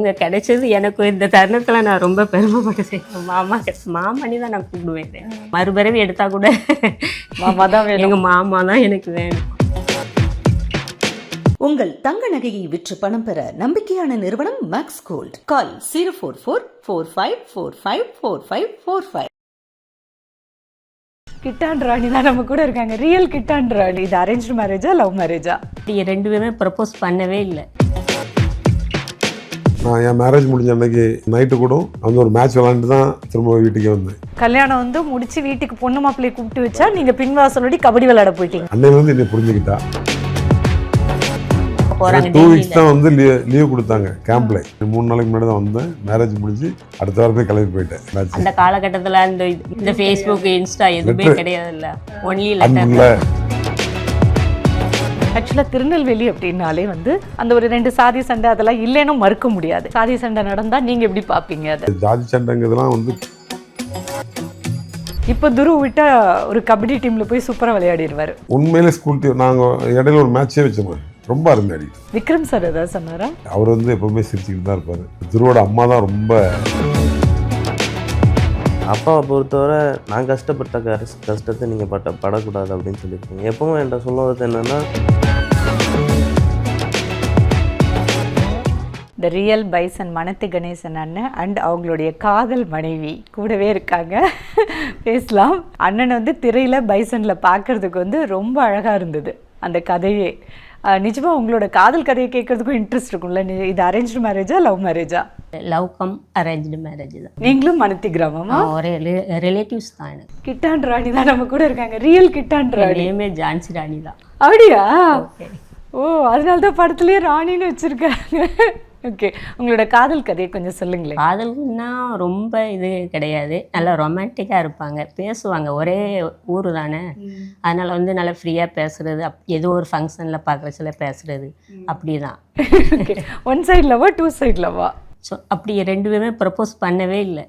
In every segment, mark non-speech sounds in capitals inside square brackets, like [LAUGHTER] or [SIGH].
அவங்க கிடைச்சது எனக்கு இந்த தருணத்தில் நான் ரொம்ப பெருமைப்பட்டேன் மாமா மாமணி தான் நான் கூப்பிடுவேன் மறுபிறவி எடுத்தா கூட மாமா தான் எங்கள் மாமா தான் எனக்கு வேணும். உங்கள் தங்க நகையை விற்று பணம் பெற நம்பிக்கையான நிறுவனம் Max Gold call zero four four four five four five four five four five கிட்டான் ராணி தான் நம்ம கூட இருக்காங்க. ரியல் கிட்டான் ராணி. இது அரேஞ்ச் மேரேஜா லவ் மேரேஜா இது ரெண்டு பேருமே ப்ரப்போஸ் பண்ணவே இல்லை. நான் என் மேரேஜ் முடிஞ்ச அன்னைக்கு நைட்டு கூட வந்து ஒரு மேட்ச் விளாண்டுட்டு தான் திரும்ப வீட்டுக்கே வந்தேன். கல்யாணம் வந்து முடிச்சு வீட்டுக்கு பொண்ணு மாப்பிள்ளையை கூப்பிட்டு வச்சா நீங்க பின்வாசலோடி கபடி விளையாட போயிட்டீங்க. அன்னையிலேருந்து என்னை புரிஞ்சுக்கிட்டா. டூ வீக்ஸ் தான் வந்து லீவ் லீவ் கொடுத்தாங்க கேம்ப்ல மூணு நாளைக்கு முன்னாடி தான் வந்தேன் மேரேஜ் முடிஞ்சு அடுத்த வாரமே கிளம்பி போயிட்டேன் அந்த காலகட்டத்தில் அந்த இது- இந்த ஃபேஸ்புக் இன்ஸ்டா எதுவுமே கிடையாதுல்ல. ஒன்லி லெட்டர் அன்புல ஆக்சுவலா திருநெல்வேலி அப்படின்னாலே வந்து அந்த ஒரு ரெண்டு சாதி சண்டை அதெல்லாம் இல்லைன்னு மறுக்க முடியாது. சாதி சண்டை நடந்தா நீங்க எப்படி பாப்பீங்க அதை? ஜாதி சண்டைங்கிறதுலாம் வந்து இப்போ துரு விட்டா ஒரு கபடி டீம்ல போய் சூப்பரா விளையாடிடுவாரு உண்மையிலே ஸ்கூல் டீம் நாங்கள் இடையில ஒரு மேட்சே வச்சோம். ரொம்ப அருமை அடி விக்ரம் சார் ஏதாவது சொன்னாரா? அவர் வந்து எப்பவுமே சிரிச்சுக்கிட்டு தான் இருப்பார். திருவோட அம்மா தான் ரொம்ப அப்பாவை பொறுத்தவரை நான் கஷ்டப்பட்ட கஷ் கஷ்டத்தை நீங்கள் பட்ட படக்கூடாது அப்படின்னு சொல்லியிருக்கீங்க. எப்பவும் என்கிட்ட சொல்லுவது என்னென்னா த ரியல் பைசன் மனத்து கணேசன் அண்ணன் அண்ட் அவங்களுடைய காதல் மனைவி கூடவே இருக்காங்க. [LAUGHS] பேசலாம். அண்ணன் வந்து திரையில் பைசனில் பார்க்கறதுக்கு வந்து ரொம்ப அழகாக இருந்தது. அந்த கதையே. அஹ் நிஜமா உங்களோட காதல் கதையை கேட்கறதுக்கும் இன்ட்ரெஸ்ட் இருக்கும்ல? இது அரேஞ்ச் மேரேஜா லவ் மேரேஜா லவ் கம் அரேஞ்சு மேரேஜ் தான். நீங்களும் மனத்தி கிராமமா? ஒரே ரிலேட்டிவ்ஸ் தான் எனக்கு. கிட்டான் ராணி தான் நம்ம கூட இருக்காங்க. ரியல் கிட்டான் ராணி. நேமே ஜான்சி ராணி தான். அப்படியா? ஓ அதனால தான் படத்துலயே ராணின்னு வச்சிருக்காங்க. ஓகே. உங்களோட காதல் கதையை கொஞ்சம் சொல்லுங்களேன். காதல்னா ரொம்ப இது கிடையாது. நல்லா ரொமான்டிக்காக இருப்பாங்க. பேசுவாங்க. ஒரே ஊர் தானே அதனால் வந்து நல்லா ஃப்ரீயாக பேசுறது. அப் ஏதோ ஒரு ஃபங்க்ஷனில் பார்க்குறச்சில பேசுறது. அப்படி தான் ஓகே. ஒன் சைடு லவா டூ சைடு லவா ஸோ அப்படி ரெண்டு பேருமே ப்ரப்போஸ் பண்ணவே இல்லை.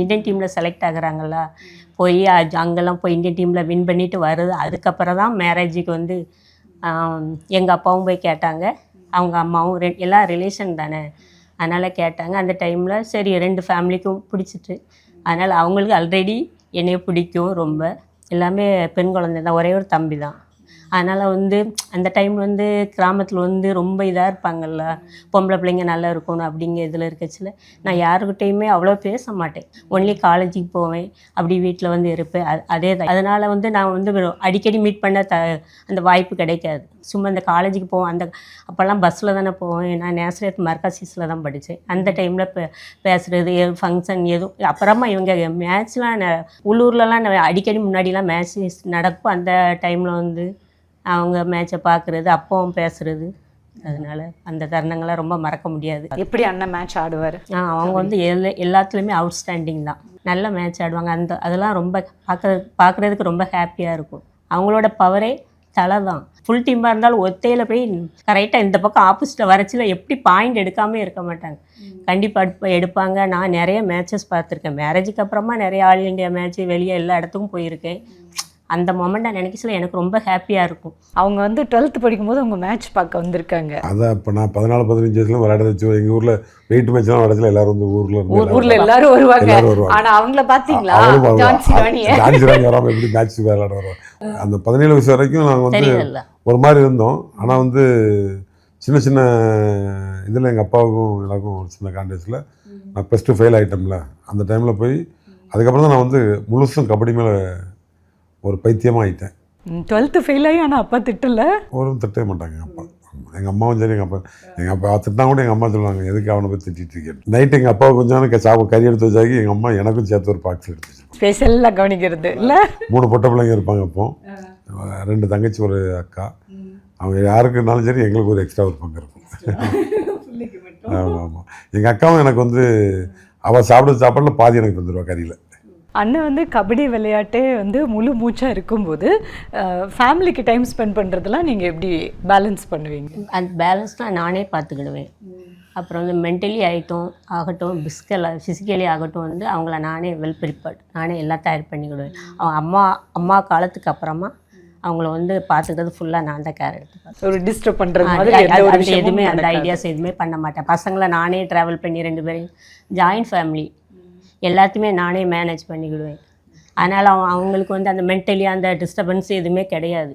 இந்தியன் டீமில் செலக்ட் ஆகுறாங்கல்ல. போய் அங்கெல்லாம் போய் இந்தியன் டீமில் வின் பண்ணிட்டு வருது. அதுக்கப்புறம் தான் மேரேஜுக்கு வந்து எங்கள் அப்பாவும் போய் கேட்டாங்க. அவங்க அம்மாவும் ரெ எல்லாம் ரிலேஷன் தானே. அதனால் கேட்டாங்க. அந்த டைமில் சரி ரெண்டு ஃபேமிலிக்கும் பிடிச்சிட்டு. அதனால் அவங்களுக்கு ஆல்ரெடி என்னைய பிடிக்கும் ரொம்ப. எல்லாமே பெண் குழந்தை தான் ஒரே ஒரு தம்பி தான் அதனால் வந்து அந்த டைம் வந்து கிராமத்தில் வந்து ரொம்ப இதாக இருப்பாங்கல்ல. பொம்பளை பிள்ளைங்க நல்லா இருக்கணும் அப்படிங்கிற இதில் இருக்கச்சில் நான் யாருக்கிட்டேயுமே அவ்வளோ பேச மாட்டேன். ஒன்லி காலேஜுக்கு போவேன் அப்படி வீட்டில் வந்து இருப்பேன். அது அதே தான் அதனால் வந்து நான் வந்து அடிக்கடி மீட் பண்ண த அந்த வாய்ப்பு கிடைக்காது. சும்மா இந்த காலேஜுக்கு போவேன் அந்த அப்போல்லாம் பஸ்ஸில் தானே போவேன். நான் நேசரத் மர்காசிஸில் தான் படித்தேன் அந்த டைமில் பே பேசுகிறது ஃபங்க்ஷன் எதுவும் அப்புறமா இவங்க மேட்ச்லாம் உள்ளூர்லலாம் நான் அடிக்கடி முன்னாடிலாம் மேட்ச் நடக்கும். அந்த டைமில் வந்து அவங்க மேட்சை பார்க்குறது அப்பவும் பேசுறது. அதனால அந்த தருணங்கள்லாம் ரொம்ப மறக்க முடியாது. எப்படி அண்ணன் மேட்ச் ஆடுவார்? ஆ, அவங்க வந்து எல்லா எல்லாத்துலேயுமே அவுட்ஸ்டாண்டிங் தான். நல்ல மேட்ச் ஆடுவாங்க. அந்த அதெல்லாம் ரொம்ப பார்க்க பார்க்குறதுக்கு ரொம்ப ஹாப்பியாக இருக்கும். அவங்களோட பவரே தலை தான். ஃபுல் டீமாக இருந்தாலும் ஒத்தையில் போய் கரெக்டாக இந்த பக்கம் ஆப்போசிட்டில் வரச்சில் எப்படி பாயிண்ட் எடுக்காம இருக்க மாட்டாங்க. கண்டிப்பாக எடுப்ப எடுப்பாங்க. நான் நிறைய மேட்சஸ் பார்த்துருக்கேன். மேரேஜுக்கு அப்புறமா நிறைய ஆல் இண்டியா மேட்ச் வெளியே எல்லா இடத்துக்கும் போயிருக்கேன். அந்த மொமெண்ட் நான் நினைக்கச்சில எனக்கு ரொம்ப ஹாப்பியாக இருக்கும். அவங்க வந்து டுவெல்த் படிக்கும்போது அவங்க மேட்ச் பார்க்க வந்திருக்காங்க. அதை இப்போ நான் பதினாலு பதினஞ்சு வயசுல விளையாட வச்சு எங்கள் ஊரில் வெயிட் மேட்ச்லாம் விளையாடல எல்லாரும் வந்து ஊரில் ஊர்ல எல்லாரும் வருவாங்க. எல்லாரும் வருவாங்க. ஆனா அவங்கள. ஜான்சி ராணி வராமல் எப்படி மேட்ச் விளையாட வருவோம் அந்த பதினேழு வயசு வரைக்கும் நாங்கள் வந்து ஒரு மாதிரி இருந்தோம். ஆனால் வந்து சின்ன சின்ன இதில் எங்கள் அப்பாவுக்கும் எனக்கும் ஒரு சின்ன கான்டெஸ்ட்டில் நான் ப்ளஸ் டூ ஃபெயில் ஆகிட்டோம்ல அந்த டைமில் போய் அதுக்கப்புறம் தான் நான் வந்து முழுசும் கபடி மேலே ஒரு பைத்தியமாக ஆயிட்டேன் டுவெல்த் ஃபெயில் ஆகி ஆனா அப்பா திட்டல? ஒரு திட்டவே மாட்டாங்க அப்பா. எங்கள் அம்மாவும் சரி எங்கள் அப்பா எங்கள் அப்பா திட்டினா கூட எங்கள் அம்மா சொல்லுவாங்க எதுக்கு அவனை போய் திட்டிட்டு இருக்கேன் நைட் எங்கள் அப்பா கொஞ்சம் நேரம் சாப்பிட கறி எடுத்து வச்சாக்கி எங்கள் அம்மா எனக்கும் சேர்த்து ஒரு பாக்ஸ் எடுத்து வச்சிருப்பாங்க. ஸ்பெஷலா கவனிக்கிறது இல்ல? மூணு பொட்டை பிள்ளைங்க இருப்பாங்க அப்போ. ரெண்டு தங்கச்சி ஒரு அக்கா. அவங்க யாருக்குனாலும் சரி எங்களுக்கு ஒரு எக்ஸ்ட்ரா ஒரு பங்கு இருக்கும். ஆமாம் ஆமாம் எங்கள் அக்காவும் எனக்கு வந்து அவள் சாப்பிட சாப்பாடில் பாதி எனக்கு தந்துடுவா கறியில். அண்ணன் வந்து கபடி விளையாட்டே வந்து முழு மூச்சா இருக்கும்போது ஃபேமிலிக்கு டைம் ஸ்பெண்ட் பண்றதெல்லாம் நீங்க எப்படி பேலன்ஸ் பண்ணுவீங்க? அந்த பேலன்ஸ்லாம் நானே பார்த்துக்கிடுவேன். அப்புறம் வந்து மென்டலி ஆகிட்டும் ஆகட்டும் பிஸ்கல் ஃபிசிக்கலி ஆகட்டும் வந்து அவங்கள நானே வெல் ப்ரிப்பேர்ட் நானே எல்லாம் தயார் பண்ணிக்கிடுவேன். அவங்க அம்மா அம்மா காலத்துக்கு அப்புறமா அவங்கள வந்து பார்த்துக்கிறது ஃபுல்லாக நான் தான் கேர் எடுத்து ஒரு டிஸ்டர்ப் விஷயமும் எதுவுமே அந்த. ஐடியாஸ் எதுவுமே பண்ண மாட்டேன். பசங்களை நானே ட்ராவல் பண்ணி ரெண்டு பேரும் ஜாயின்ட் ஃபேமிலி எல்லாத்தையுமே நானே மேனேஜ் பண்ணிக்கிடுவேன். அதனால் அவங்க அவங்களுக்கு வந்து அந்த மென்டலி அந்த டிஸ்டர்பன்ஸ் எதுவுமே கிடையாது.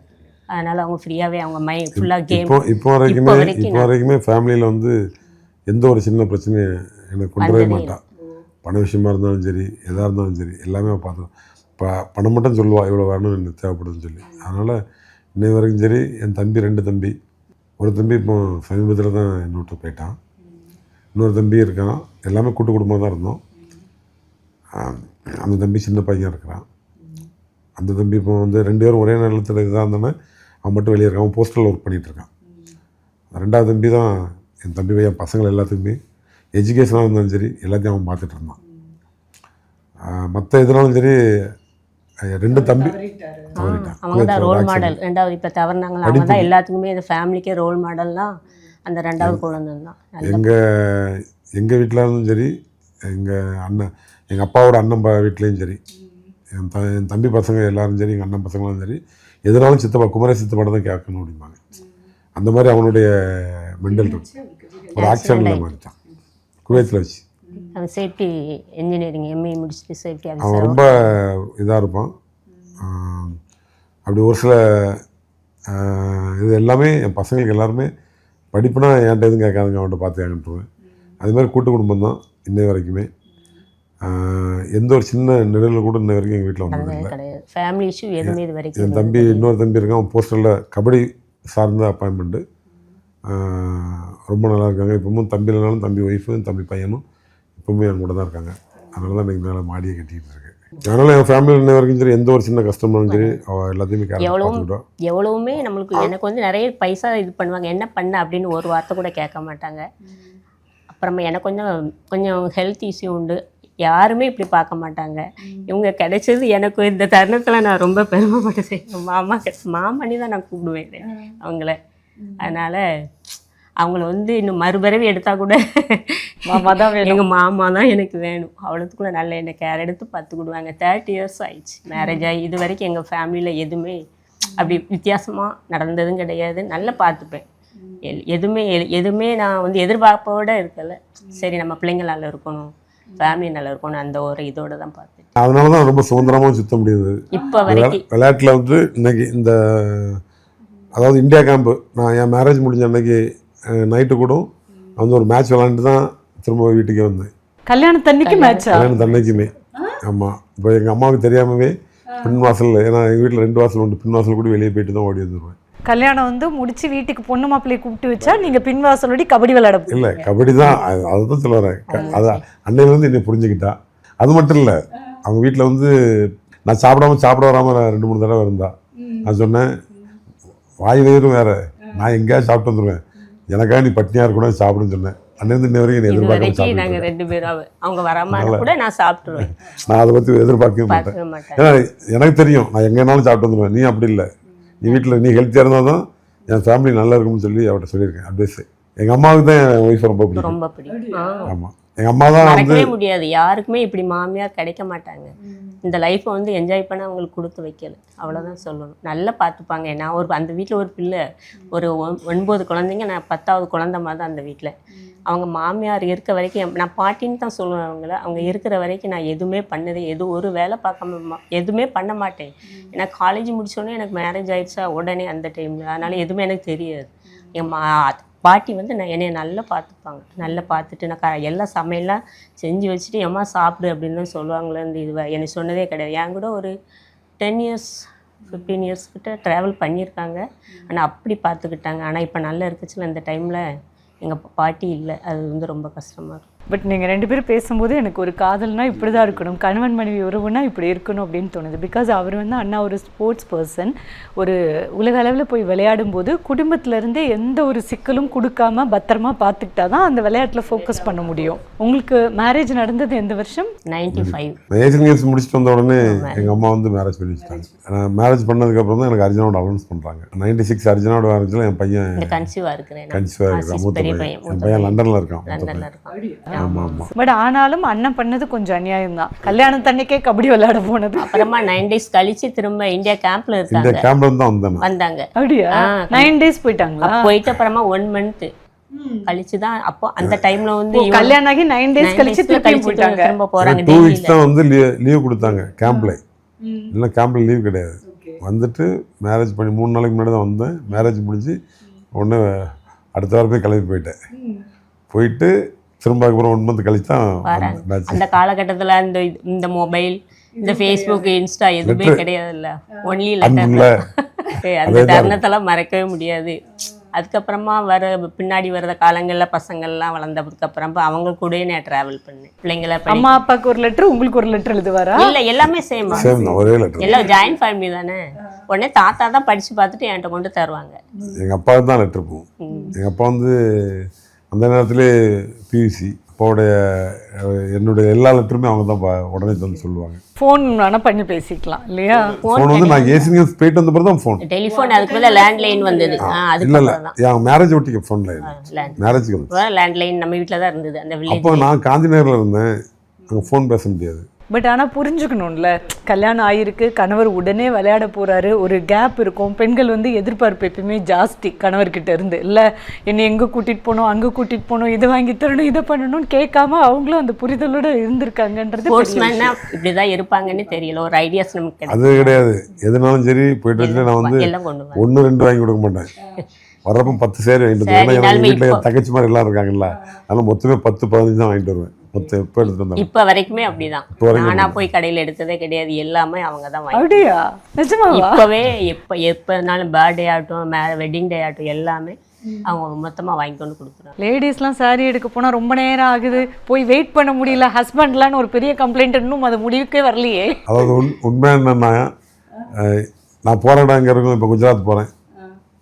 அதனால் அவங்க ஃப்ரீயாகவே அவங்க மை ஃபுல்லாக கேம் இப்போ இப்போ வரைக்குமே இப்போ வரைக்கும் ஃபேமிலியில் வந்து எந்த ஒரு சின்ன பிரச்சனையும் எனக்கு கொண்டு வரவே மாட்டான் பண விஷயமா இருந்தாலும் சரி எதாக இருந்தாலும் சரி எல்லாமே பார்த்துருவோம் இப்போ பணம் மட்டும் சொல்லுவா இவ்வளோ வரணும் எனக்கு தேவைப்படுதுன்னு சொல்லி. அதனால் இன்னை வரைக்கும் சரி என் தம்பி ரெண்டு தம்பி. ஒரு தம்பி இப்போ சமீபத்தில் தான் விட்டு போயிட்டான். இன்னொரு தம்பி இருக்கான். எல்லாமே கூட்டு குடும்பமாக தான் இருந்தோம். அந்த தம்பி சின்ன பையன் இருக்கிறான். அந்த தம்பி இப்போ வந்து ரெண்டு பேரும் ஒரே நிலத்தில் இதாக இருந்தோன்னே அவன் மட்டும் வெளியே இருக்கான். அவன் போஸ்டலில் ஒர்க் பண்ணிகிட்டு இருக்கான். ரெண்டாவது தம்பி தான் என் தம்பி பையன் பசங்களை எல்லாத்துக்குமே எஜுகேஷனாக இருந்தாலும் சரி எல்லாத்தையும் அவன் பார்த்துட்டு இருந்தான். மற்ற எதுனாலும் சரி ரெண்டு தம்பி அவங்க தான் ரோல். மாடல் ரெண்டாவது இப்போ தவறுனாங்களா அவங்க தான் எல்லாத்துக்குமே இந்த ஃபேமிலிக்கே ரோல் மாடல்லாம் அந்த ரெண்டாவது குழந்தை தான் எங்கள் எங்கள் வீட்டில் இருந்தும் சரி எங்கள் அண்ணன் எங்கள் அப்பாவோட அண்ணன் ப வீட்லேயும் சரி. என் த என் தம்பி பசங்க எல்லாரும் சரி எங்கள் அண்ணன் பசங்களும் சரி. எதுனாலும் சித்தப்பா குமர சித்தப்பாட தான் கேட்கணும் அப்படிம்பாங்க. அந்த மாதிரி அவனுடைய மெண்டல் இருக்கு. ஒரு ஆக்சிடெண்ட்டில் மாறிட்டான் குவைத்தில் வச்சு. அவன் சேஃப்டி இன்ஜினியரிங் எம்ஏ முடிச்சுட்டு சேஃப்டி அவன் ரொம்ப இதாக இருப்பான். அப்படி ஒரு சில இது எல்லாமே என் பசங்களுக்கு எல்லாருமே படிப்புனா என்கிட்ட எதுவும் கேட்காதுங்க அவன்கிட்ட பார்த்து கேட்டுருவேன் அது மாதிரி கூட்டு குடும்பம் தான் இன்னை வரைக்குமே. எந்த ஒரு சின்ன நிழலில் கூட இன்ன வரைக்கும் எங்கள் வீட்டில் வந்தது நடந்ததே கிடையாது. ஃபேமிலி இஷ்யூ எதுவுமே இது வரைக்கும் என் தம்பி இன்னொரு தம்பி இருக்கான் அவன் போஸ்டரில் கபடி சார்ந்த அப்பாயின்மெண்ட்டு ரொம்ப நல்லா இருக்காங்க. இப்பவும் தம்பி இல்லைனாலும் தம்பி ஒய்ஃபு தம்பி பையனும் இப்போவுமே என் கூட தான் இருக்காங்க. அதனால தான் எனக்கு மேலே மாடியை கட்டிக்கிட்டு இருக்கு. அதனால் என் ஃபேமிலியில் இன்ன வரைக்கும் சரி எந்த ஒரு சின்ன கஷ்டமாலும் சரி எல்லாத்தையுமே பார்த்துக்கிட்டோம். எவ்வளவுமே நம்மளுக்கு எனக்கு வந்து நிறைய பைசா இது பண்ணுவாங்க. என்ன பண்ண அப்படின்னு ஒரு வார்த்தை கூட கேட்க மாட்டாங்க. அப்புறமா எனக்கு கொஞ்சம் கொஞ்சம் ஹெல்த் இஷ்யூ உண்டு. யாருமே இப்படி பார்க்க மாட்டாங்க. இவங்க கிடைச்சது எனக்கு. இந்த தருணத்தில் நான் ரொம்ப பெருமைப்பட்டது. எங்கள் மாமா மாமணி தான் நான் கூப்பிடுவேன் அவங்கள. அதனால் அவங்கள வந்து இன்னும் மறுபிறவி எடுத்தால் கூட மாமா தான் வேணும். எங்கள் மாமா தான் எனக்கு வேணும். அவ்வளோத்துக்குள்ள நல்ல என்ன கேர் எடுத்து பார்த்துக்கிடுவாங்க தேர்ட்டி இயர்ஸ் ஆயிடுச்சு. மேரேஜ் ஆகி இது வரைக்கும் எங்கள் ஃபேமிலியில் எதுவுமே அப்படி வித்தியாசமாக நடந்ததும் கிடையாது. நல்லா பார்த்துப்பேன். எதுவுமே எதுவுமே நான் வந்து எதிர்பார்ப்போட இருக்கல. சரி நம்ம பிள்ளைங்க நல்லா இருக்கணும் ஃபேமிலி நல்லா இருக்கணும் அந்த ஒரு இதோட தான் பார்த்தேன் அதனால தான் ரொம்ப சுதந்திரமாகவும் சுத்த முடியுது. இப்போ வரைக்கும். விளையாட்டில் வந்து இன்னைக்கு இந்த அதாவது இந்தியா கேம்ப்பு நான் என் மேரேஜ் முடிஞ்ச அன்னைக்கு நைட்டு கூட வந்து ஒரு மேட்ச் விளாண்டுட்டு தான் திரும்ப வீட்டுக்கே வந்தேன். கல்யாணத்தன்னைக்கு மேட்சா கல்யாணம் தன்னைக்குமே ஆமாம் இப்போ எங்கள் அம்மாவுக்கு தெரியாமவே பின் வாசல் ஏன்னா எங்கள் வீட்டில் ரெண்டு வாசல் உண்டு. பின் வாசல் கூட வெளியே போயிட்டு தான் ஓடி வந்துடுவேன் கல்யாணம் வந்து முடிச்சு வீட்டுக்கு பொண்ணு மாப்பிள்ளையை கூப்பிட்டு வச்சா நீங்க பின்வாசலோடி கபடி விளையாட போவீங்க. இல்லை கபடி தான். அது அதுதான் சொல்ல வரேன். க- அது அன்னையிலேருந்து என்னை புரிஞ்சுக்கிட்டா. அது மட்டும் இல்லை அவங்க வீட்டில் வந்து நான் சாப்பிடாம சாப்பிட வராமல் ரெண்டு மூணு தடவை இருந்தா. நான் சொன்னேன் வாய் வயிறும் வேற. நான் எங்கேயாவது சாப்பிட்டு வந்துடுவேன் எனக்காக நீ பட்னியாக இருக்கக்கூடாது சாப்பிடுன்னு சொன்னேன். அன்னையிலேருந்து இன்ன வரைக்கும் சாப்பிட்டு நாங்கள் ரெண்டு பேரும் அவ- அவங்க வராம கூட நான் சாப்பிட்டுருவேன். நான் அதை பற்றி எதிர்பார்க்கவே மாட்டேன். பார்க்கவே மாட்டேன். ஏன்னா எனக்கு தெரியும் நான் எங்கேனாலும் சாப்பிட்டு வந்துடுவேன் நீ அப்படி இல்லை. நீ வீட்டில் நீ ஹெல்த்தியாக இருந்தால் தான் என் ஃபேமிலி நல்லா இருக்கும்னு சொல்லி அவர்கிட்ட சொல்லியிருக்கேன். அட்வைஸ் எங்கள் அம்மாவுக்கு தான் என் ஒய்ஃப் ரொம்ப பிடிக்கும். ஆமாம் எங்கள் அம்மா தான் வந்து மறக்கவே முடியாது. யாருக்குமே இப்படி மாமியார் கிடைக்க மாட்டாங்க. இந்த லைஃப்பை வந்து என்ஜாய் பண்ண அவங்களுக்கு கொடுத்து வைக்கல. அவ்வளோதான் சொல்லணும். நல்லா பார்த்துப்பாங்க. நான் ஒரு அந்த வீட்டில் ஒரு பிள்ளை ஒரு ஒன்- ஒன்பது குழந்தைங்க நான் பத்தாவது குழந்தை மாதிரி தான் அந்த வீட்டில் அவங்க மாமியார் இருக்க வரைக்கும் நான் பாட்டின்னு தான் சொல்லுவேன் அவங்கள. அவங்க இருக்கிற வரைக்கும் நான் எதுவுமே பண்ணதே எது ஒரு வேலை பார்க்காம எதுவுமே பண்ண மாட்டேன். ஏன்னா காலேஜ் முடிச்சோடனே எனக்கு மேரேஜ் ஆயிடுச்சா? உடனே அந்த டைமில் அதனால் எதுவுமே எனக்கு தெரியாது. என் மா பாட்டி வந்து நான் என்னை நல்லா பார்த்துப்பாங்க. நல்லா பார்த்துட்டு நான் க எல்லா சமையல்லாம் செஞ்சு வச்சுட்டு எம்மா சாப்பிடு அப்படின்னு தான் சொல்லுவாங்களே இந்த இது என்னை சொன்னதே கிடையாது. என் கூட ஒரு டென் இயர்ஸ் ஃபிஃப்டீன் இயர்ஸ் கிட்ட ட்ராவல் பண்ணியிருக்காங்க. ஆனால் அப்படி பார்த்துக்கிட்டாங்க. ஆனால் இப்போ நல்லா இருக்குச்சுல இந்த டைமில் எங்கள் பாட்டி இல்லை. அது வந்து ரொம்ப கஷ்டமாக இருக்கும் பட் நீங்கள் ரெண்டு பேரும் பேசும்போது எனக்கு ஒரு காதல்னா இப்படி தான் இருக்கணும். கணவன் மனைவி உறவுனா இப்படி இருக்கணும் அப்படின்னு தோணுது. பிகாஸ் அவர் வந்து அண்ணா ஒரு ஸ்போர்ட்ஸ் பர்சன் ஒரு உலக அளவில் போய் விளையாடும் போது குடும்பத்துல இருந்தே எந்த ஒரு சிக்கலும் கொடுக்காம பத்திரமா பார்த்துக்கிட்டா தான் அந்த விளையாட்டில் ஃபோக்கஸ் பண்ண முடியும். உங்களுக்கு மேரேஜ் நடந்தது எந்த வருஷம்? நைன்டி ஃபைவ் ஏசியன் கேம்ஸ் முடிச்சுட்டு வந்த உடனே எங்கள் அம்மா வந்து மேரேஜ் பண்ணி வச்சுட்டாங்க. நான் மேரேஜ் பண்ணதுக்கப்புறம் தான் எனக்கு அர்ஜுனாவோட அலௌன்ஸ் பண்ணுறாங்க நைன்டி சிக்ஸ் அர்ஜுனாவோட மேரேஜில் என் பையன் கன்சீவாக இருக்கிறேன் நான். கன்சிவாக இருக்கிறான். மூத்த பையன். பையன் என் பையன் லண்டனில் இருக்கான் பட் ஆனாலும் அண்ணன் பண்ணது கொஞ்சம் அநியாயம் தான் கல்யாணம் தண்ணிக்கே கபடி விளையாட போனது. அப்புறமா நைன் டேஸ் கழிச்சு திரும்ப இந்தியா கேம்ப்ல இந்த இருக்காங்க கேம்ப்ல தான் வந்தேன் நான். வந்தாங்க. அப்படியா. நைன் டேஸ் போயிட்டாங்களா? போயிட்டு அப்புறமா ஒன் மந்த் கழிச்சு தான் அப்போ அந்த டைம்ல வந்து கல்யாணம் ஆகி நைன் டேஸ் nine கழிச்சு திரும்ப போறாங்க டூ வீக்ஸ் தான் வந்து லீவ் கொடுத்தாங்க கேம்ப்ல இல்லை கேம்ப்ல லீவ் கிடையாது. வந்துட்டு மேரேஜ் பண்ணி மூணு நாளைக்கு முன்னாடி தான் வந்தேன். மேரேஜ் முடிஞ்சு ஒன்று அடுத்த வாரம் போய் கிளம்பி போயிட்டேன். போயிட்டு திரும்ப அதுக்கப்புறம் ஒன் மந்த் கழிச்சு தான் அந்த காலகட்டத்துல இந்த இந்த மொபைல் இந்த ஃபேஸ்புக் இன்ஸ்டா எதுவுமே Letter. கிடையாதுல்ல. ஒன்லி லெட்டர் [LAUGHS] அந்த தருணத்தெல்லாம் மறக்கவே முடியாது. அதுக்கப்புறமா வர பின்னாடி வர்ற காலங்கள்ல பசங்கள்லாம் வளர்ந்ததுக்கு அப்புறம் அவங்க கூடயே நான் டிராவல் பண்ணேன். பிள்ளைங்கள அம்மா அப்பாக்கு ஒரு லெட்டர் உங்களுக்கு ஒரு லெட்டர் எழுதுவாரா? இல்ல எல்லாமே சேம் ஒரே லெட்டர் எல்லாம் ஜாயின்ட் ஃபேமிலி தானே. உடனே தாத்தா தான் படிச்சு பார்த்துட்டு என்கிட்ட கொண்டு தருவாங்க. எங்கள் அப்பாவுக்கு தான் லெட்டர் போகும். எங்கள் அப்பா வந்து அந்த நேரத்திலே பியூசி அப்பாவுடைய என்னுடைய எல்லா லெட்டருமே அவங்க தான் உடனே தந்து சொல்லுவாங்க. ஃபோன் வேணா பண்ணி பேசிக்கலாம் இல்லையா? ஃபோன் வந்து நான் ஏசியன்ஸ் போயிட்டு வந்த பிறகு தான் ஃபோன் டெலிஃபோன் அதுக்கு பதிலா லேண்ட்லைன் வந்தது. ஆ, இல்லை இல்லை. என் மேரேஜ் ஒட்டிக்க ஃபோனில் லேண்ட் மேரேஜுக்கு வந்து லேண்ட்லைன் நம்ம வீட்டில் தான் இருந்தது அந்த அப்போ நான் காந்தி நகரில் இருந்தேன். அங்கே ஃபோன் பேச முடியாது. பட் ஆனா புரிஞ்சுக்கணும்ல. கல்யாணம் ஆயிருக்கு கணவர் உடனே விளையாட போறாரு ஒரு கேப் இருக்கும். பெண்கள் வந்து எதிர்பார்ப்பு எப்பயுமே ஜாஸ்தி கணவர்கிட்ட இருந்து. இல்ல என்னை எங்க கூட்டிட்டு போகணும் அங்க கூட்டிட்டு போகணும் இதை வாங்கி தரணும் இதை பண்ணணும்னு கேட்காம அவங்களும் அந்த புரிதலோட இருந்திருக்காங்கன்றது ஸ்போர்ட்ஸ்மேன்னா இப்படிதான் இருப்பாங்கன்னு தெரியல. ஒரு ஐடியாஸ் நமக்கு. அது கிடையாது. எதுனாலும் சரி போயிட்டு நான் வந்து ஒன்று ரெண்டு வாங்கி கொடுக்க மாட்டேன். வர்றப்ப பத்து சேர் வாங்கிட்டு வருவேன் ஏன்னா எங்கள் வீட்டில் தங்கச்சி மாதிரி எல்லாம் இருக்காங்கல்ல. அதனால மொத்தமே பத்து பதினஞ்சு தான் வாங்கிட்டு வருவேன். மொத்தம் எப்போ எடுத்துட்டு இப்ப வரைக்குமே அப்படிதான். நானா போய் கடையில எடுத்ததே கிடையாது. எல்லாமே அவங்க தான் அப்படியா? நிஜமாவா? இப்பவே எப்ப எப்பனாலும் பர்த்டே ஆகட்டும் மே வெட்டிங் டே ஆகட்டும் எல்லாமே அவங்க மொத்தமா வாங்கி கொண்டு கொடுக்குறாங்க. லேடிஸ்லாம் saree எடுக்க போனா ரொம்ப நேரம் ஆகுது. போய் வெயிட் பண்ண முடியல. ஹஸ்பண்ட்லான்னு ஒரு பெரிய கம்ப்ளைண்ட் இன்னும் அது முடிவுக்கே வரலையே. அதாவது உண் உண்மை என்னன்னா நான் போகிற இடம் எங்கே இருக்கும் இப்போ குஜராத் போகிறேன்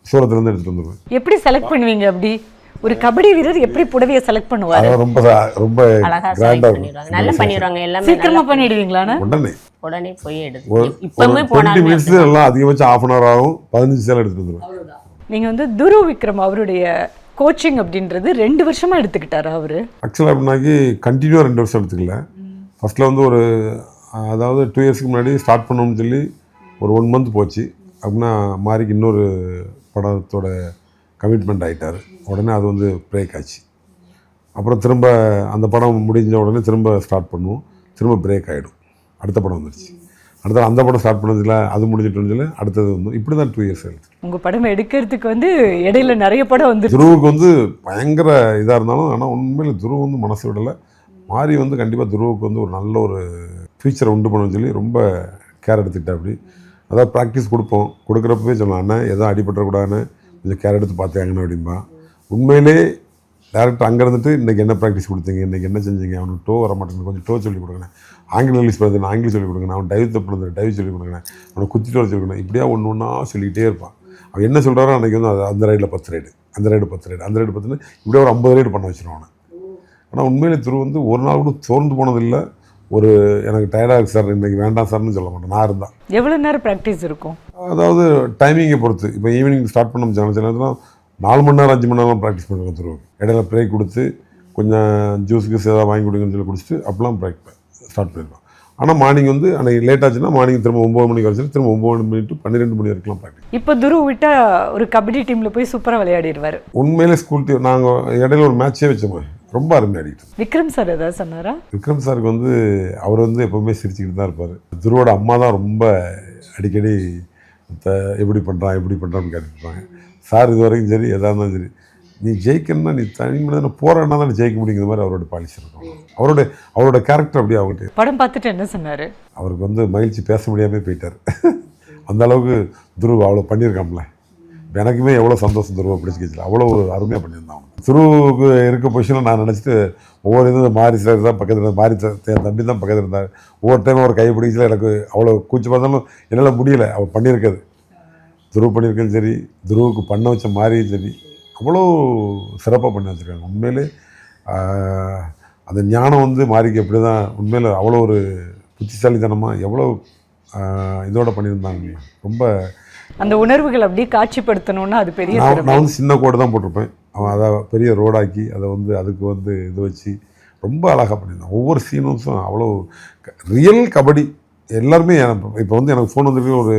சூரத்துலேருந்து எடுத்துகிட்டு வந்துடுவேன் எப்படி செலக்ட் பண்ணுவீங்க அப்படி? ஒரு கபடி வீரர் எப்படி புடவைய செலக்ட் பண்ணுவாரு? ரொம்ப ரொம்ப அழகா பண்ணிடுவாங்க. நல்லா பண்ணிடுவாங்க. எல்லாமே சீக்கிரமா நல்லா பண்ணிடுவீங்களாண்ணா உடனே. உடனே போய் எடுத்து இப்பவுமே டுவெண்ட்டி போனாலுமே மினிட்ஸ் எல்லாம் அதிகபட்சம் ஆஃப் அன் ஹவர் ஆகும். பதினஞ்சு சேலை எடுத்துட்டு வந்துடுவேன் நீங்க வந்து துரு விக்ரம் அவருடைய கோச்சிங் அப்படின்றது ரெண்டு வருஷமா எடுத்துக்கிட்டாரு அவரு? ஆக்சுவலாக அப்படின்னாக்கி கண்டினியூவாக ரெண்டு வருஷம் எடுத்துக்கல. ஃபஸ்ட்டில் வந்து ஒரு அஹ், அதாவது டூ இயர்ஸ்க்கு முன்னாடி ஸ்டார்ட் பண்ணோம்னு சொல்லி ஒரு ஒன் மந்த் போச்சு. அப்படின்னா மாரிக்கு இன்னொரு படத்தோட கமிட்மெண்ட் ஆகிட்டார் உடனே அது வந்து பிரேக் ஆச்சு. அப்புறம் திரும்ப அந்த படம் முடிஞ்ச உடனே திரும்ப ஸ்டார்ட் பண்ணுவோம். திரும்ப பிரேக் ஆகிடும் அடுத்த படம் வந்துருச்சு. அடுத்த அந்த படம் ஸ்டார்ட் பண்ணதில்ல அது முடிஞ்சிட்டு சொல்லி அடுத்தது வந்து இப்படி தான் டூ இயர்ஸ் ஆகிடுச்சு உங்க படம் எடுக்கிறதுக்கு வந்து இடையில நிறைய படம் வந்து துருவுக்கு வந்து பயங்கர இதாக இருந்தாலும் ஆனால் உண்மையில் துருவ வந்து மனசு விடலை. மாறி வந்து கண்டிப்பாக துருவுக்கு வந்து ஒரு நல்ல ஒரு ஃபியூச்சரை உண்டு பண்ணணும்னு சொல்லி ரொம்ப கேர் எடுத்துக்கிட்டா அப்படி. அதாவது ப்ராக்டிஸ் கொடுப்போம். கொடுக்குறப்பவே சொல்லலாம் அண்ணன் எதுவும் அடிபட்டுறக்கூடாதுன்னு. கொஞ்சம் கேர் எடுத்து பார்த்தாங்கன்னு அப்படின்பான் உண்மையிலே டேரக்டர் அங்கே இருந்துட்டு இன்றைக்கி என்ன ப்ராக்டிஸ் கொடுத்தீங்க? இன்றைக்கி என்ன செஞ்சீங்க? அவனுக்கு டோ வர மாட்டேங்குது கொஞ்சம் டோ சொல்லி கொடுங்க ஆங்கிலம் இங்கிலீஷ் பண்ணுறது நான் ஆங்கிலம் சொல்லி கொடுங்க அவன் டைவ் தப்பு டைவ் சொல்லி கொடுங்க அவனை குத்திட்டு வர சொல்லி கொடுங்க இப்படியா ஒன்று ஒன்றா சொல்லிக்கிட்டே இருப்பான். அவன் என்ன சொல்கிறாரோ அன்றைக்கி வந்து அந்த ரைடில் பத்து ரைடு அந்த ரைடு பத்து ரைடு அந்த ரைடு பத்து இப்படியே ஒரு ஐம்பது ரைடு பண்ண வச்சிருவான் ஆனால் உண்மையிலே திரு வந்து ஒரு நாள் கூட சோர்ந்து போனதில்லை. ஒரு எனக்கு டயர்டாக இருக்குது சார். இன்றைக்கி வேண்டாம் சார்னு சொல்ல மாட்டேன். நான் இருந்தான் எவ்வளோ நேரம் ப்ராக்டிஸ் இருக்கும்? அதாவது டைமிங்கை பொறுத்து. இப்போ ஈவினிங் ஸ்டார்ட் பண்ண சில நேரத்தில் நாலு மணி நேரம் அஞ்சு மணி நேரம் ப்ராக்டிஸ் பண்ணுறோம் துருவ இடையில பிரேக் கொடுத்து கொஞ்சம் ஜூஸ் கீஸ் ஏதாவது வாங்கி கொடுங்கன்னு சொல்லி குடிச்சிட்டு அப்பெல்லாம் பிரேக் ஸ்டார்ட் பண்ணிடுவோம். ஆனால் மார்னிங் வந்து அன்றைக்கி லேட் ஆச்சுன்னா மார்னிங் திரும்ப ஒம்பது மணிக்கு வச்சு திரும்ப ஒம்பது மணி டு பன்னிரெண்டு மணி வரைக்கும் ப்ராக்டிஸ் இப்போ துரு விட்டா ஒரு கபடி டீம்ல போய் சூப்பரா விளையாடிடுவாரு. உண்மையிலே ஸ்கூல் டீம் நாங்கள் இடையில ஒரு மேட்ச்சே வச்சோமே. ரொம்ப அருமையாக ஆடிக்கிட்டு விக்ரம் சார் ஏதாவது சொன்னாரா? விக்ரம் சாருக்கு வந்து அவர் வந்து எப்போவுமே சிரிச்சுக்கிட்டு தான் இருப்பார். துருவோட அம்மா தான் ரொம்ப அடிக்கடி எப்படி பண்ணுறான் எப்படி பண்ணுறான்னு கேட்டுருப்பாங்க சார் இது வரைக்கும் சரி எதாக இருந்தாலும் சரி. நீ ஜெயிக்கணும்னா நீ தனி மனிதன போராடினா தான் ஜெயிக்க முடியுங்கிற மாதிரி அவரோட பாலிசி இருக்கும். அவரோட அவரோட கேரக்டர் அப்படியே அவங்ககிட்ட படம் பார்த்துட்டு என்ன சொன்னாரு? அவருக்கு வந்து மகிழ்ச்சி பேச முடியாமே போயிட்டார். அந்த அளவுக்கு துருவ் அவ்வளோ பண்ணியிருக்காம்ல எனக்குமே எவ்வளோ சந்தோஷம் தருவோம் பிடிச்சிக்கிச்சு அவ்வளோ ஒரு அருமையாக பண்ணியிருந்தான் துருவுக்கு இருக்க பொசிஷனில் நான் நினச்சிட்டு ஒவ்வொரு இதுவும் மாறி சார் தான் பக்கத்தில் இருந்தார் மாறி சார் என் தம்பி தான் பக்கத்தில் இருந்தார். ஒவ்வொரு டைம் ஒரு கை பிடிக்கல எனக்கு அவ்வளோ கூச்சி பார்த்தாலும் என்னால் முடியல. அவள் பண்ணியிருக்காது துருவ் பண்ணியிருக்கேன் சரி துருவுக்கு பண்ண வச்ச மாதிரியும் சரி அவ்வளோ சிறப்பாக பண்ணி வச்சுருக்காங்க. உண்மையிலே அந்த ஞானம் வந்து மாறிக்கு எப்படி தான் உண்மையில் அவ்வளோ ஒரு புத்திசாலித்தனமாக எவ்வளோ இதோட பண்ணியிருந்தாங்க. ரொம்ப அந்த உணர்வுகள் அப்படியே காட்சிப்படுத்தணும்னா அது பெரிய நான் வந்து சின்ன கோடு தான் போட்டிருப்பேன். அவன் அதை பெரிய ரோடாக்கி அதை வந்து அதுக்கு வந்து இது வச்சு ரொம்ப அழகாக பண்ணியிருந்தாங்க ஒவ்வொரு சீனும் அவ்வளோ ரியல் கபடி எல்லாருமே இப்போ வந்து எனக்கு ஃபோன் வந்துருக்கு ஒரு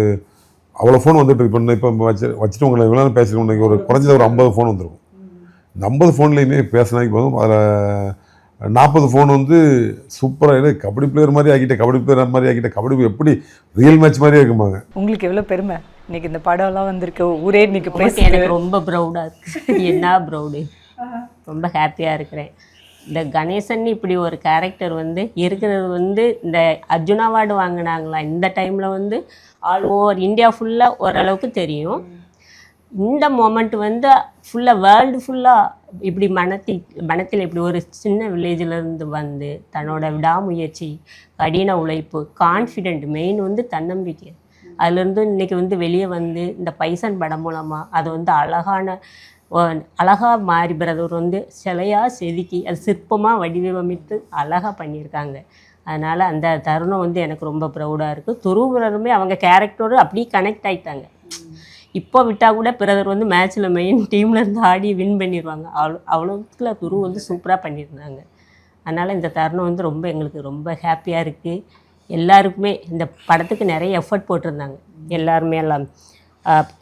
அவ்வளோ ஃபோன் வந்துட்டு இப்போ இப்போ வச்சு வச்சுட்டு உங்களை இவ்வளோ பேசுகிறோம் இன்னைக்கு ஒரு குறைஞ்சது ஒரு ஐம்பது ஃபோன் வந்துருக்கும் இந்த ஐம்பது ஃபோன்லேயுமே பேசினாக்கி போதும் அதில் நாற்பது ஃபோன் வந்து சூப்பராக கபடி பிளேயர் மாதிரி ஆக்கிட்ட கபடி பிளேயர் மாதிரி ஆக்கிட்ட கபடி எப்படி ரியல் மேட்ச் மாதிரியே இருக்குமாங்க உங்களுக்கு எவ்வளோ பெருமை? இன்னைக்கு இந்த படம்லாம் வந்திருக்கு. ஊரே இன்னைக்கு பேசி எனக்கு ரொம்ப ப்ரௌடாக இருக்குது என்ன ப்ரௌடு ரொம்ப ஹாப்பியாக இருக்கிறேன். இந்த கணேசன் இப்படி ஒரு கேரக்டர் வந்து இருக்கிறது வந்து இந்த அர்ஜுனா அவார்டு வாங்கினாங்களா? இந்த டைமில் வந்து ஆல் ஓவர் இந்தியா ஃபுல்லாக ஓரளவுக்கு தெரியும். இந்த மொமெண்ட் வந்து ஃபுல்லாக வேர்ல்டு ஃபுல்லாக இப்படி மனத்தி மனத்தில் இப்படி ஒரு சின்ன வில்லேஜில் இருந்து வந்து தன்னோட விடாமுயற்சி கடின உழைப்பு கான்ஃபிடென்ட் மெயின் வந்து தன்னம்பிக்கை. அதுலேருந்து இன்னைக்கு வந்து வெளியே வந்து இந்த பைசன் படம் மூலமாக அது வந்து அழகான அழகாக மாறி பிரதர் வந்து சிலையாக செதுக்கி அது சிற்பமாக வடிவமைத்து அழகாக பண்ணியிருக்காங்க. அதனால் அந்த தருணம் வந்து எனக்கு ரொம்ப ப்ரௌடாக இருக்குது துருவுறதுமே அவங்க கேரக்டரோடு அப்படியே கனெக்ட் ஆகிட்டாங்க இப்போ விட்டால் கூட பிரதர் வந்து மேட்ச்சில் மெயின் டீமில் இருந்து ஆடி வின் பண்ணிடுவாங்க அவ்வளோ அவ்வளோக்குள்ள துரு வந்து சூப்பராக பண்ணியிருந்தாங்க. அதனால் இந்த தருணம் வந்து ரொம்ப எங்களுக்கு ரொம்ப ஹாப்பியாக இருக்குது எல்லாருக்குமே இந்த படத்துக்கு நிறைய எஃபர்ட் போட்டிருந்தாங்க. எல்லாருமே எல்லாம்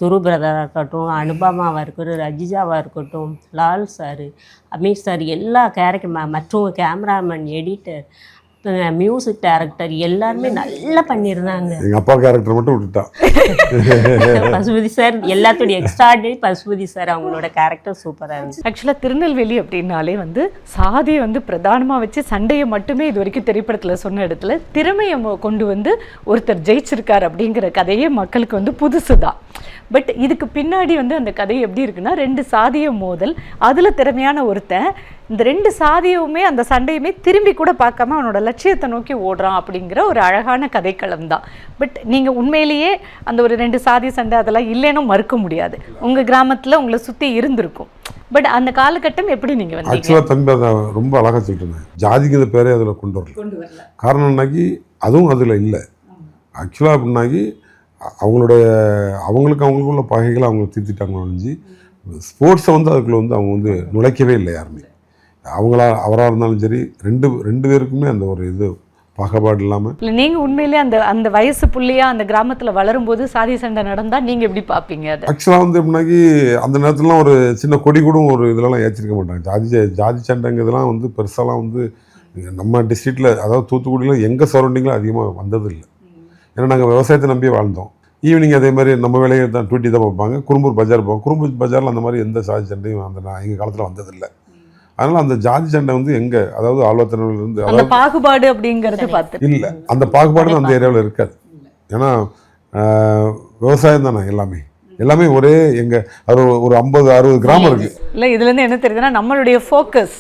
துரு பிரதராக இருக்கட்டும் அனுபமாவாக இருக்கட்டும் ரஜிஜாவாக இருக்கட்டும் லால் சார் அமீர் சார் எல்லா கேரக்டர் மற்றும் கேமராமேன் எடிட்டர் மியூசிக் டைரக்டர் எல்லாருமே நல்லா பண்ணியிருந்தாங்க. எங்கள் அப்பா கேரக்டர் மட்டும் விட்டுட்டான். [LAUGHS] பசுபதி சார் எல்லாத்துடைய எக்ஸ்ட்ராடனரி பசுபதி சார் அவங்களோட கேரக்டர் சூப்பராக இருந்துச்சு. ஆக்சுவலாக திருநெல்வேலி அப்படின்னாலே வந்து சாதியை வந்து பிரதானமாக வச்சு சண்டையை மட்டுமே இது வரைக்கும் திரைப்படத்தில் சொன்ன இடத்துல திறமையை கொண்டு வந்து ஒருத்தர் ஜெயிச்சிருக்கார் அப்படிங்கிற கதையே மக்களுக்கு வந்து புதுசு தான் பட் இதுக்கு பின்னாடி வந்து அந்த கதை எப்படி இருக்குன்னா ரெண்டு சாதிய மோதல் அதில் திறமையான ஒருத்தன் இந்த ரெண்டு சாதியவுமே அந்த சண்டையுமே திரும்பி கூட பார்க்காம அவனோட லட்சியத்தை நோக்கி ஓடுறான் அப்படிங்கிற ஒரு அழகான கதைக்களம் தான். பட் நீங்கள் உண்மையிலேயே அந்த ஒரு ரெண்டு சாதி சண்டை அதெல்லாம் இல்லைன்னு மறுக்க முடியாது. உங்கள் கிராமத்தில் உங்களை சுற்றி இருந்திருக்கும். பட் அந்த காலகட்டம் எப்படி நீங்கள் வந்தீங்க? ஆக்சுவலாக தம்பி அதை ரொம்ப அழகாக சொல்லிட்டு ஜாதிங்கிற பேரே அதில் கொண்டு வரல. கொண்டு வரல. காரணம் என்னாக்கி அதுவும் அதில் இல்லை. ஆக்சுவலாக அப்படின்னாக்கி அ- அவங்களுடைய அவங்களுக்கு அவங்களுக்குள்ள பகைகளை அவங்க தீர்த்திட்டாங்க ஒழிஞ்சு ஸ்போர்ட்ஸை வந்து அதுக்குள்ளே வந்து அவங்க வந்து நுழைக்கவே இல்லை யாருமே. அவங்களா அவராக இருந்தாலும் சரி ரெண்டு ரெண்டு பேருக்குமே அந்த ஒரு இது பாகுபாடு இல்லாமல் இல்லை நீங்கள் உண்மையிலேயே அந்த அந்த வயசு புள்ளையா அந்த கிராமத்தில் வளரும்போது சாதி சண்டை நடந்தால் நீங்கள் எப்படி பார்ப்பீங்க அதை? ஆக்சுவலாக வந்து எப்படின்னாக்கி அந்த நேரத்துலலாம் ஒரு சின்ன கொடி கூட ஒரு இதெல்லாம் ஏற்றிருக்க மாட்டாங்க. ஜாதி ஜாதி சண்டைங்கிறதுலாம் வந்து பெருசாலாம் வந்து நம்ம டிஸ்ட்ரிக்டில் அதாவது தூத்துக்குடியில் எங்கள் சரௌண்டிங்கில் அதிகமாக வந்ததில்லை. ஏன்னா நாங்கள் விவசாயத்தை நம்பி வாழ்ந்தோம். ஈவினிங் அதே மாதிரி நம்ம வேலையை தான் டூட்டி தான் பார்ப்பாங்க. குறும்பூர் பஜார் போவோம். குறும்பூர் பஜாரில் அந்த மாதிரி எந்த ஜாதி சண்டையும் அந்த நான் எங்கள் காலத்தில் வந்ததில்லை. அதனால் அந்த ஜாதி சண்டை வந்து எங்கே? அதாவது ஆழ்வாத்தினர்லேருந்து அந்த அதாவது பாகுபாடு அப்படிங்கிறது பார்த்து இல்லை. அந்த பாகுபாடு அந்த ஏரியாவில் இருக்காது. ஏன்னா விவசாயம் தானே எல்லாமே. எல்லாமே ஒரே எங்க அது ஒரு- ஐம்பது அறுபது கிராமம் இருக்கு. இல்லை இதுலேருந்து என்ன தெரியுதுன்னா நம்மளுடைய ஃபோக்கஸ்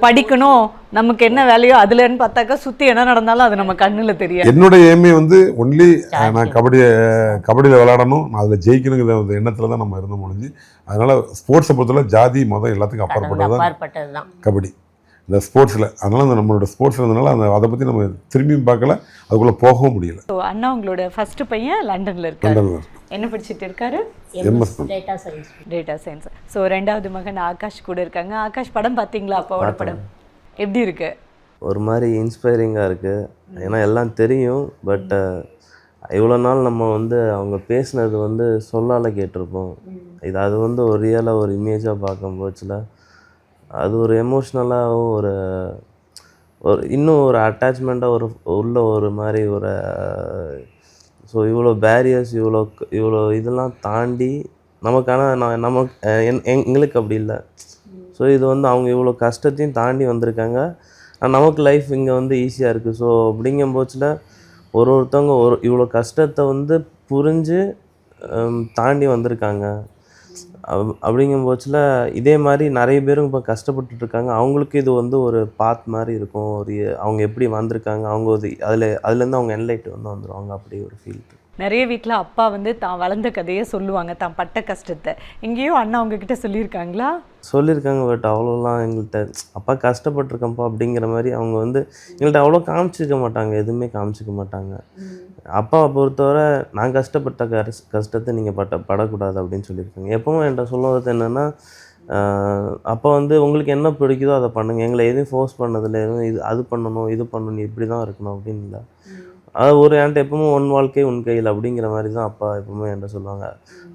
படிக்கணும். நமக்கு என்ன வேலையோ அதுலன்னு பார்த்தாக்கா சுற்றி என்ன நடந்தாலும் அது நம்ம கண்ணில் தெரியாது. என்னோட ஏமே வந்து ஒன்லி நான் கபடியை கபடியில் விளையாடணும். நான் அதில் ஜெயிக்கணுங்கிற ஒரு எண்ணத்தில் தான் நம்ம இருந்த முடிஞ்சு. அதனால ஸ்போர்ட்ஸை பொறுத்தவரை ஜாதி மதம் எல்லாத்துக்கும் அப்பாற்பட்டது தான் கபடி. இந்த ஸ்போர்ட்ஸில் அதனால அந்த நம்மளோட ஸ்போர்ட்ஸ் இருந்தனால அந்த அதை பற்றி நம்ம திரும்பியும் பார்க்கல. அதுக்குள்ளே போகவும் முடியல. ஸோ அண்ணா உங்களோட ஃபர்ஸ்ட் பையன் லண்டன்ல இருக்காரு. லண்டனில் இருக்கு. என்ன படிச்சிட்டு இருக்காரு? MS data science data science so ரெண்டாவது மகன் ஆகாஷ் கூட இருக்காங்க. ஆகாஷ் படம் பார்த்தீங்களா அப்பாவோட படம்? எப்படி இருக்கு? ஒரு மாதிரி இன்ஸ்பைரிங்காக இருக்குது ஏன்னா எல்லாம் தெரியும் பட் இவ்வளோ நாள் நம்ம வந்து அவங்க பேசுனது வந்து சொல்லால் கேட்டிருப்போம். இது அது வந்து ஒரு ரியலாக ஒரு இமேஜாக பார்க்கும் போச்சுல. அது ஒரு எமோஷ்னலாகவும் ஒரு ஒரு இன்னும் ஒரு அட்டாச்மெண்ட்டாக ஒரு உள்ள ஒரு மாதிரி ஒரு ஸோ இவ்வளோ பேரியர்ஸ் இவ்வளோ இவ்வளோ இதெல்லாம் தாண்டி நமக்கான நான் நமக்கு என் எங்- எங்களுக்கு அப்படி இல்லை. ஸோ இது வந்து அவங்க இவ்வளோ கஷ்டத்தையும் தாண்டி வந்திருக்காங்க. நமக்கு லைஃப் இங்கே வந்து ஈஸியாக இருக்குது ஸோ அப்படிங்கும் போச்சில் ஒரு ஒருத்தவங்க ஒரு இவ்வளோ கஷ்டத்தை வந்து புரிஞ்சு தாண்டி வந்திருக்காங்க. அப்- அப்படிங்கும் போச்சில் இதே மாதிரி நிறைய பேரும் இப்போ கஷ்டப்பட்டுட்டு இருக்காங்க அவங்களுக்கு இது வந்து ஒரு பாத் மாதிரி இருக்கும். ஒரு அவங்க எப்படி வந்திருக்காங்க. அவங்க ஒரு அதில் அதுலேருந்து அவங்க என்லைட் வந்து வந்துடுவாங்க அப்படி ஒரு ஃபீல் நிறைய வீட்டில் அப்பா வந்து தான் வளர்ந்த கதையை சொல்லுவாங்க தான் பட்ட கஷ்டத்தை. எங்கேயோ அண்ணா உங்ககிட்ட சொல்லியிருக்காங்களா? சொல்லியிருக்காங்க பட் அவ்வளோலாம் எங்கள்கிட்ட அப்பா கஷ்டப்பட்டிருக்கேன்ப்பா அப்படிங்கிற மாதிரி அவங்க வந்து எங்கள்கிட்ட அவ்வளோ காமிச்சிக்க மாட்டாங்க எதுவுமே காமிச்சிக்க மாட்டாங்க. அப்பாவை பொறுத்தவரை நான் கஷ்டப்பட்ட கஷ்டத்தை நீங்கள் பட்ட படக்கூடாது அப்படின்னு சொல்லியிருக்காங்க. எப்பவும் என்கிட்ட சொல்லுவது என்னென்னா அப்போ வந்து உங்களுக்கு என்ன பிடிக்குதோ அதை பண்ணுங்கள் எங்களை எதுவும் ஃபோர்ஸ் பண்ணதில்லை எதுவும் இது அது பண்ணணும் இது பண்ணணும் இப்படி தான் இருக்கணும் அப்படின்னு இல்லை அது ஒரு என்கிட்ட எப்பவுமே உன் வாழ்க்கை உன் கையில் அப்படிங்கிற மாதிரி தான் அப்பா எப்பவுமே என்கிட்ட சொல்லுவாங்க.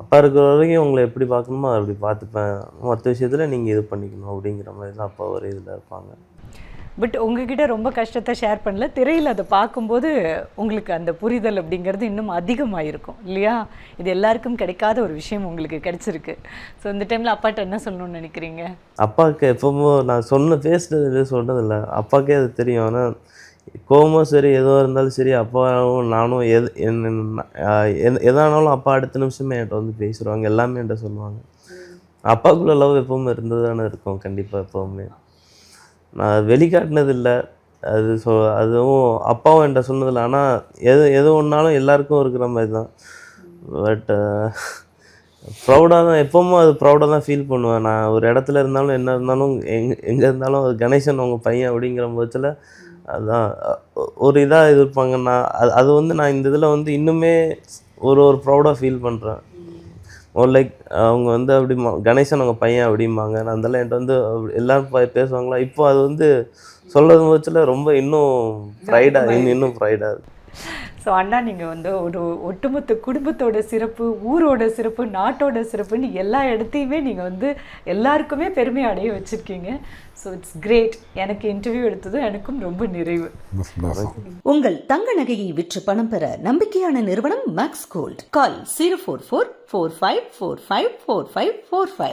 அப்பா இருக்கிற வரைக்கும் உங்களை எப்படி பார்க்கணுமோ அதை அப்படி பார்த்துப்பேன். மற்ற விஷயத்தில் நீங்கள் இது பண்ணிக்கணும் அப்படிங்கிற மாதிரி தான் அப்பா ஒரு இதில் இருப்பாங்க. பட் உங்ககிட்ட ரொம்ப கஷ்டத்தை ஷேர் பண்ணல. திரையில் அதை பார்க்கும்போது உங்களுக்கு அந்த புரிதல் அப்படிங்கிறது இன்னும் அதிகமாக இருக்கும் இல்லையா? இது எல்லாருக்கும் கிடைக்காத ஒரு விஷயம் உங்களுக்கு கிடைச்சிருக்கு. ஸோ இந்த டைமில் அப்பாட்ட என்ன சொல்லணும்னு நினைக்கிறீங்க? அப்பாவுக்கு எப்பவுமே நான் சொன்ன பேசுனது எதுவும் சொன்னதில்லை அப்பாக்கே அது தெரியும். ஆனால் கோவமோ சரி எதுவாக இருந்தாலும் சரி அப்பாவும் நானும் எது என்ன எதானாலும் அப்பா அடுத்த நிமிஷமே என்கிட்ட வந்து பேசிடுவாங்க எல்லாமே என்கிட்ட சொல்லுவாங்க. அப்பாக்குள்ள லவ் எப்பவுமே இருந்தது தானே இருக்கும் கண்டிப்பாக எப்போவுமே. நான் வெளிக்காட்டினது இல்லை அது சொ அதுவும் அப்பாவும் என்கிட்ட சொன்னதில்லை. ஆனால் எது எது ஒன்றாலும் எல்லாருக்கும் இருக்கிற மாதிரி தான். பட் ப்ரௌடாக தான் எப்போவுமே அது ப்ரௌடாக தான் ஃபீல் பண்ணுவேன். நான் ஒரு இடத்துல இருந்தாலும் என்ன இருந்தாலும் எங்கே எங்கே இருந்தாலும் அது கணேசன் உங்கள் பையன் அப்படிங்கிற பட்சத்தில் அதான் அ- ஒரு இதாக இருப்பாங்க நான் அது அது வந்து நான் இந்த இதில் வந்து இன்னுமே ஒரு ஒரு ப்ரௌடாக ஃபீல் பண்ணுறேன் ஒரு லைக் அவங்க வந்து அப்படி கணேசன் அவங்க பையன் அப்படிம்பாங்க. நான் அதெல்லாம் என்கிட்ட வந்து எல்லாரும் பேசுவாங்களா? இப்போ அது வந்து சொல்கிறது பட்சத்தில் ரொம்ப இன்னும் ப்ரைடாக இன்னும் இன்னும் ப்ரைடாக இருக்கு. ஸோ அண்ணா நீங்கள் வந்து ஒரு ஒட்டுமொத்த குடும்பத்தோட சிறப்பு ஊரோட சிறப்பு நாட்டோட சிறப்புன்னு எல்லா இடத்தையுமே நீங்கள் வந்து எல்லாருக்குமே பெருமை அடைய வச்சுருக்கீங்க. ஸோ இட்ஸ் கிரேட் எனக்கு இன்டர்வியூ எடுத்தது எனக்கும் ரொம்ப நிறைவு. உங்கள் தங்க நகையை விற்று பணம் பெற நம்பிக்கையான நிறுவனம் Max Gold call zero four four four five four five four five four five